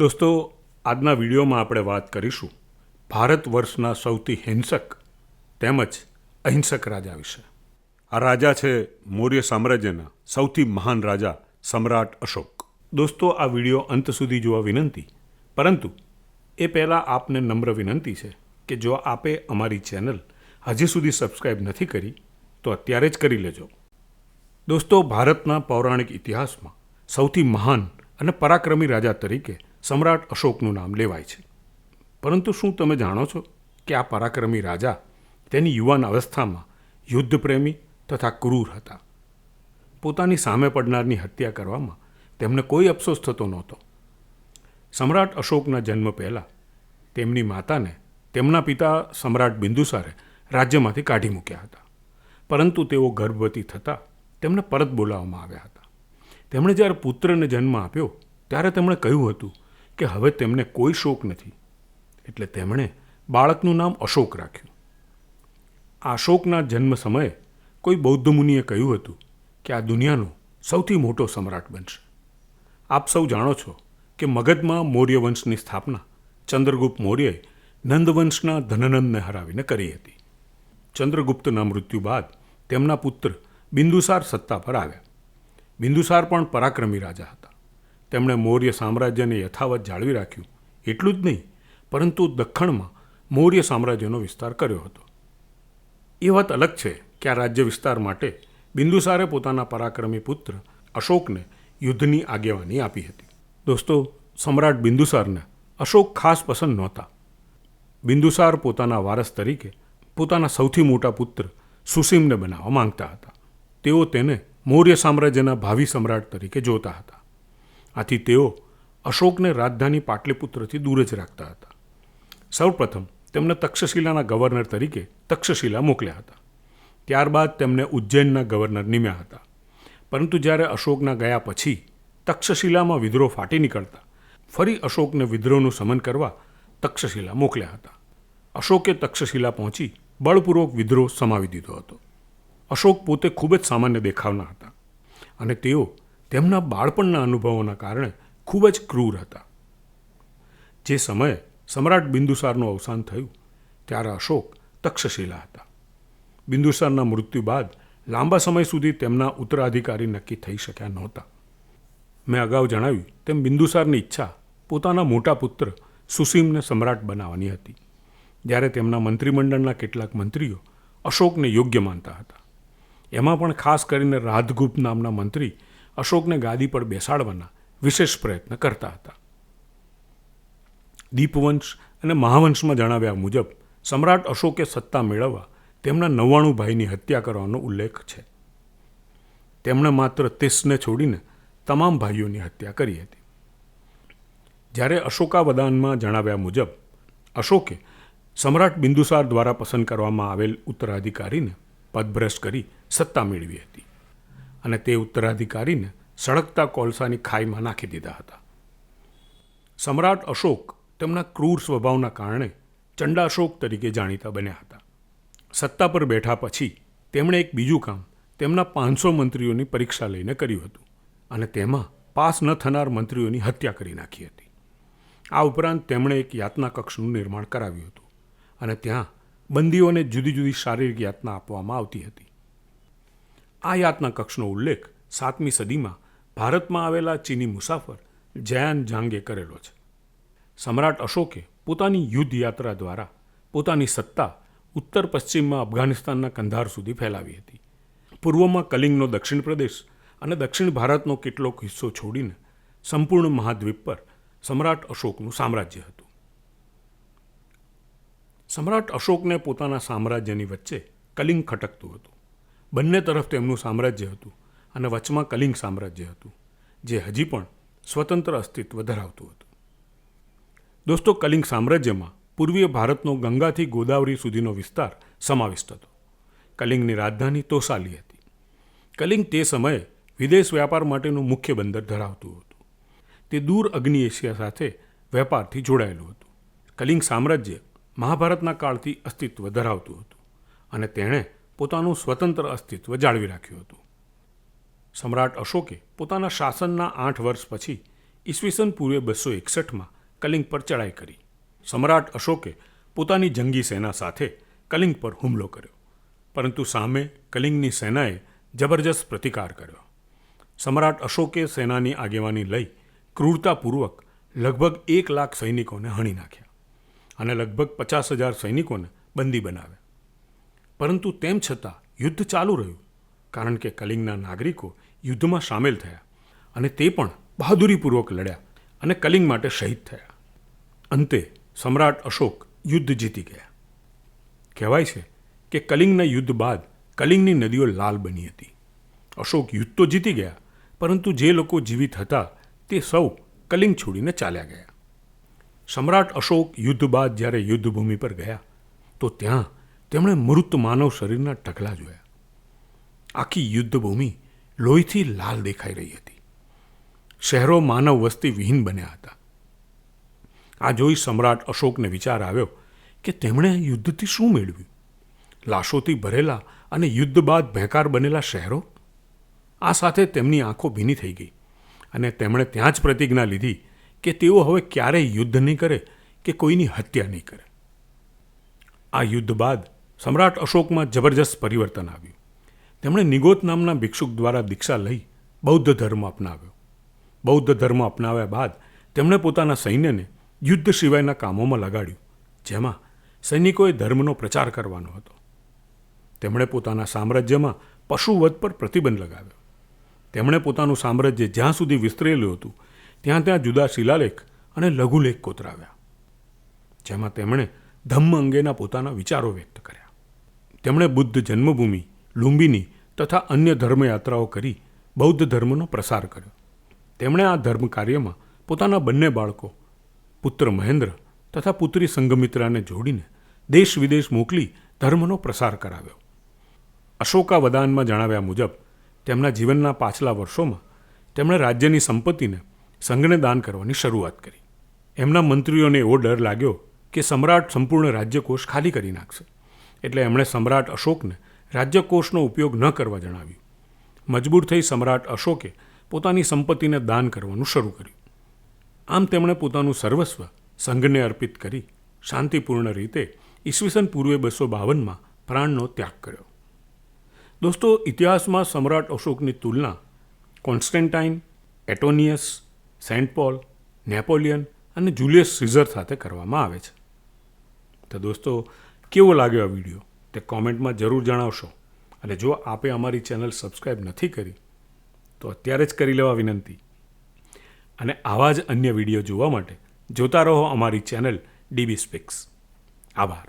દોસ્તો, આજના વિડીયોમાં આપણે વાત કરીશું ભારત વર્ષના સૌથી હિંસક તેમજ અહિંસક રાજા વિશે. આ રાજા છે મૌર્ય સામ્રાજ્યના સૌથી મહાન રાજા સમ્રાટ અશોક. દોસ્તો, આ વીડિયો અંત સુધી જોવા વિનંતી, પરંતુ એ પહેલાં આપને નમ્ર વિનંતી છે કે જો આપે અમારી ચેનલ હજી સુધી સબસ્ક્રાઈબ નથી કરી, તો અત્યારે જ કરી લેજો. દોસ્તો, ભારતના પૌરાણિક ઇતિહાસમાં સૌથી મહાન અને પરાક્રમી રાજા તરીકે સમ્રાટ અશોકનું નામ લેવાય છે. પરંતુ શું તમે જાણો છો કે આ પરાક્રમી રાજા તેની યુવાન અવસ્થામાં યુદ્ધપ્રેમી તથા ક્રૂર હતા? પોતાની સામે પડનારની હત્યા કરવામાં તેમને કોઈ અફસોસ થતો નહોતો. સમ્રાટ અશોકના જન્મ પહેલાં તેમની માતાને તેમના પિતા સમ્રાટ બિંદુસારે રાજ્યમાંથી કાઢી મૂક્યા હતા. પરંતુ તેઓ ગર્ભવતી થતાં તેમને પરત બોલાવવામાં આવ્યા હતા. તેમણે જ્યારે પુત્રને જન્મ આપ્યો, ત્યારે તેમણે કહ્યું હતું કે હવે તેમને કોઈ શોક નથી. એટલે તેમણે બાળકનું નામ અશોક રાખ્યું. અશોકના જન્મ સમયે કોઈ બૌદ્ધ મુનિએ કહ્યું હતું કે આ દુનિયાનો સૌથી મોટો સમ્રાટ બનશે. આપ સૌ જાણો છો કે મગધમાં મૌર્ય વંશની સ્થાપના ચંદ્રગુપ્ત મૌર્યએ નંદવંશના ધનનંદને હરાવીને કરી હતી. ચંદ્રગુપ્તના મૃત્યુ બાદ તેમના પુત્ર બિંદુસાર સત્તા પર આવ્યા. બિંદુસાર પણ પરાક્રમી રાજા હતા. તેમણે મૌર્ય સામ્રાજ્યને યથાવત જાળવી રાખ્યું. એટલું જ નહીં, પરંતુ દખ્ખણમાં મૌર્ય સામ્રાજ્યનો વિસ્તાર કર્યો હતો. એ વાત અલગ છે કે આ રાજ્ય વિસ્તાર માટે બિંદુસારે પોતાના પરાક્રમી પુત્ર અશોકને યુદ્ધની આગેવાની આપી હતી. દોસ્તો, સમ્રાટ બિંદુસારને અશોક ખાસ પસંદ નહોતા. બિંદુસાર પોતાના વારસ તરીકે પોતાના સૌથી મોટા પુત્ર સુસીમને બનાવવા માંગતા હતા. તેઓ તેને મૌર્ય સામ્રાજ્યના ભાવિ સમ્રાટ તરીકે જોતા હતા. આથી તેઓ અશોકને રાજધાની પાટલીપુત્રથી દૂર જ રાખતા હતા. સૌપ્રથમ તેમને તક્ષશિલાના ગવર્નર તરીકે તક્ષશિલા મોકલ્યા હતા. ત્યારબાદ તેમને ઉજ્જૈનના ગવર્નર નિમ્યા હતા. પરંતુ જ્યારે અશોકના ગયા પછી તક્ષશિલામાં વિદ્રોહ ફાટી નીકળતા, ફરી અશોકને વિદ્રોહનું સમન કરવા તક્ષશિલા મોકલ્યા હતા. અશોકે તક્ષશિલા પહોંચી બળપૂર્વક વિદ્રોહ સમાવી દીધો હતો. અશોક પોતે ખૂબ જ સામાન્ય દેખાવના હતા અને તેઓ તેમના બાળપણના અનુભવોના કારણે ખૂબ જ ક્રૂર હતા. જે સમયે સમ્રાટ બિંદુસારનું અવસાન થયું, ત્યારે અશોક તક્ષશિલા હતા. બિંદુસારના મૃત્યુ બાદ લાંબા સમય સુધી તેમના ઉત્તરાધિકારી નક્કી થઈ શક્યા નહોતા. મેં અગાઉ જણાવ્યું તેમ બિંદુસારની ઈચ્છા પોતાના મોટા પુત્ર સુસીમને સમ્રાટ બનાવવાની હતી. જ્યારે તેમના મંત્રીમંડળના કેટલાક મંત્રીઓ અશોકને યોગ્ય માનતા હતા. એમાં પણ ખાસ કરીને રાધગુપ્ત નામના મંત્રી અશોકને ગાદી પર બેસાડવાના વિશેષ પ્રયત્ન કરતા હતા. દીપવંશ અને મહાવંશમાં જણાવ્યા મુજબ, સમ્રાટ અશોકે સત્તા મેળવવા તેમના નવ્વાણું ભાઈની હત્યા કરવાનો ઉલ્લેખ છે. તેમણે માત્ર તિસને છોડીને તમામ ભાઈઓની હત્યા કરી હતી. જ્યારે અશોકાવદાનમાં જણાવ્યા મુજબ, અશોકે સમ્રાટ બિંદુસાર દ્વારા પસંદ કરવામાં આવેલ ઉત્તરાધિકારીને પદભ્રષ્ટ કરી સત્તા મેળવી હતી. અને તે ઉત્તરાધિકારીને સળગતા કોલસાની ખાઈમાં નાખી દીધા હતા. સમ્રાટ અશોક તેમના ક્રૂર સ્વભાવના કારણે ચંડાશોક તરીકે જાણીતા બન્યા હતા. સત્તા પર બેઠા પછી તેમણે એક બીજું કામ તેમના પાંચસો મંત્રીઓની પરીક્ષા લઈને કર્યું હતું અને તેમાં પાસ ન થનાર મંત્રીઓની હત્યા કરી નાખી હતી. આ ઉપરાંત તેમણે એક યાતના કક્ષનું નિર્માણ કરાવ્યું હતું અને ત્યાં બંદીઓને જુદી જુદી શારીરિક યાતના આપવામાં આવતી હતી. આ યાતના કક્ષનો ઉલ્લેખ સાતમી સદીમાં ભારતમાં આવેલા ચીની મુસાફર જયાન જાંગે કરેલો છે. સમ્રાટ અશોકે પોતાની યુદ્ધ યાત્રા દ્વારા પોતાની સત્તા ઉત્તર પશ્ચિમમાં અફઘાનિસ્તાનના કંધાર સુધી ફેલાવી હતી. પૂર્વમાં કલિંગનો દક્ષિણ પ્રદેશ અને દક્ષિણ ભારતનો કેટલોક હિસ્સો છોડીને સંપૂર્ણ મહાદ્વીપ પર સમ્રાટ અશોકનું સામ્રાજ્ય હતું. સમ્રાટ અશોકને પોતાના સામ્રાજ્યની વચ્ચે કલિંગ ખટકતું હતું. બંને તરફ તેમનું સામ્રાજ્ય હતું અને વચમાં કલિંગ સામ્રાજ્ય હતું, જે હજી પણ સ્વતંત્ર અસ્તિત્વ ધરાવતું હતું. દોસ્તો, કલિંગ સામ્રાજ્યમાં પૂર્વીય ભારતનો ગંગાથી ગોદાવરી સુધીનો વિસ્તાર સમાવિષ્ટ હતો. કલિંગની રાજધાની તોસાલી હતી. કલિંગ તે સમયે વિદેશ વ્યાપાર માટેનું મુખ્ય બંદર ધરાવતું હતું. તે દૂર અગ્નિ એશિયા સાથે વેપારથી જોડાયેલું હતું. કલિંગ સામ્રાજ્ય મહાભારતના કાળથી અસ્તિત્વ ધરાવતું હતું અને તેણે પોતાનું સ્વતંત્ર અસ્તિત્વ જાળવી રાખ્યું હતું. સમ્રાટ અશોકે પોતાના શાસનના આઠ વર્ષ પછી ઈસવીસન પૂર્વે બસો એકસઠમાં કલિંગ પર ચડાઈ કરી. સમ્રાટ અશોકે પોતાની જંગી સેના સાથે કલિંગ પર હુમલો કર્યો, પરંતુ સામે કલિંગની સેનાએ જબરજસ્ત પ્રતિકાર કર્યો. સમ્રાટ અશોકે સેનાની આગેવાની લઈ ક્રૂરતાપૂર્વક લગભગ એક લાખ સૈનિકોને હણી નાખ્યા અને લગભગ પચાસ હજાર સૈનિકોને બંદી બનાવ્યા. પરંતુ તેમ છતાં યુદ્ધ ચાલુ રહ્યું, કારણ કે કલિંગના નાગરિકો યુદ્ધમાં સામેલ થયા અને તે પણ બહાદુરીપૂર્વક લડ્યા અને કલિંગ માટે શહીદ થયા. અંતે સમ્રાટ અશોક યુદ્ધ જીતી ગયા. કહેવાય છે કે કલિંગના યુદ્ધ બાદ કલિંગની નદીઓ લાલ બની હતી. અશોક યુદ્ધ તો જીતી ગયા, પરંતુ જે લોકો જીવિત હતા તે સૌ કલિંગ છોડીને ચાલ્યા ગયા. સમ્રાટ અશોક યુદ્ધ બાદ જ્યારે યુદ્ધભૂમિ પર ગયા, તો ત્યાં તેમણે મૃત માનવ શરીરના ઢગલા જોયા. આખી યુદ્ધભૂમિ લોહીથી લાલ દેખાઈ રહી હતી. શહેરો માનવ વસ્તી વિહીન બન્યા હતા. આ જોઈ સમ્રાટ અશોકને વિચાર આવ્યો કે તેમણે યુદ્ધથી શું મેળવ્યું? લાશોથી ભરેલા અને યુદ્ધ બાદ ભેંકાર બનેલા શહેરો? આ સાથે તેમની આંખો ભીની થઈ ગઈ અને તેમણે ત્યાં જ પ્રતિજ્ઞા લીધી કે તેઓ હવે ક્યારેય યુદ્ધ નહીં કરે કે કોઈની હત્યા નહીં કરે. આ યુદ્ધ બાદ સમ્રાટ અશોકમાં જબરજસ્ત પરિવર્તન આવ્યું. તેમણે નિગોત નામના ભિક્ષુક દ્વારા દીક્ષા લઈ બૌદ્ધ ધર્મ અપનાવ્યો. બૌદ્ધ ધર્મ અપનાવ્યા બાદ તેમણે પોતાના સૈન્યને યુદ્ધ સિવાયના કામોમાં લગાડ્યું, જેમાં સૈનિકોએ ધર્મનો પ્રચાર કરવાનો હતો. તેમણે પોતાના સામ્રાજ્યમાં પશુવધ પર પ્રતિબંધ લગાવ્યો. તેમણે પોતાનું સામ્રાજ્ય જ્યાં સુધી વિસ્તરેલું હતું, ત્યાં ત્યાં જુદા શિલાલેખ અને લઘુલેખ કોતરાવ્યા, જેમાં તેમણે ધમ્મ અંગેના પોતાના વિચારો વ્યક્ત કર્યા. તેમણે બુદ્ધ જન્મભૂમિ, લુંબિની તથા અન્ય ધર્મયાત્રાઓ કરી બૌદ્ધ ધર્મનો પ્રસાર કર્યો. તેમણે આ ધર્મ કાર્યમાં પોતાના બંને બાળકો, પુત્ર મહેન્દ્ર તથા પુત્રી સંગમિત્રાને જોડીને દેશ વિદેશ મોકલી ધર્મનો પ્રસાર કરાવ્યો. અશોકા વદાનમાં જણાવ્યા મુજબ, તેમના જીવનના પાછલા વર્ષોમાં તેમણે રાજ્યની સંપત્તિને સંઘને દાન કરવાની શરૂઆત કરી. એમના મંત્રીઓને એવો ડર લાગ્યો કે સમ્રાટ સંપૂર્ણ રાજ્યકોષ ખાલી કરી નાખશે. એટલે એમણે સમ્રાટ અશોકને રાજ્યકોષનો ઉપયોગ ન કરવા જણાવ્યું. મજબૂર થઈ સમ્રાટ અશોકે પોતાની સંપત્તિને દાન કરવાનું શરૂ કર્યું. આમ તેમણે પોતાનું સર્વસ્વ સંઘને અર્પિત કરી શાંતિપૂર્ણ રીતે ઈસવીસન પૂર્વે બસો બાવનમાં પ્રાણનો ત્યાગ કર્યો. દોસ્તો, ઇતિહાસમાં સમ્રાટ અશોકની તુલના Constantine, Antonius, Saint Paul, Napoleon અને જુલિયસ સીઝર સાથે કરવામાં આવે છે. તો દોસ્તો કેવો લાગ્યો આ વીડિયો? તે કોમેન્ટમાં જરૂર જણાવશો. અને જો આપે અમારી ચેનલ સબસ્ક્રાઈબ નથી કરી, તો અત્યારે જ કરી લેવા વિનંતી. અને આવા જ અન્ય વીડિયો જોવા માટે જોતા રહો અમારી ચેનલ ડીબી સ્પિક્સ. આભાર.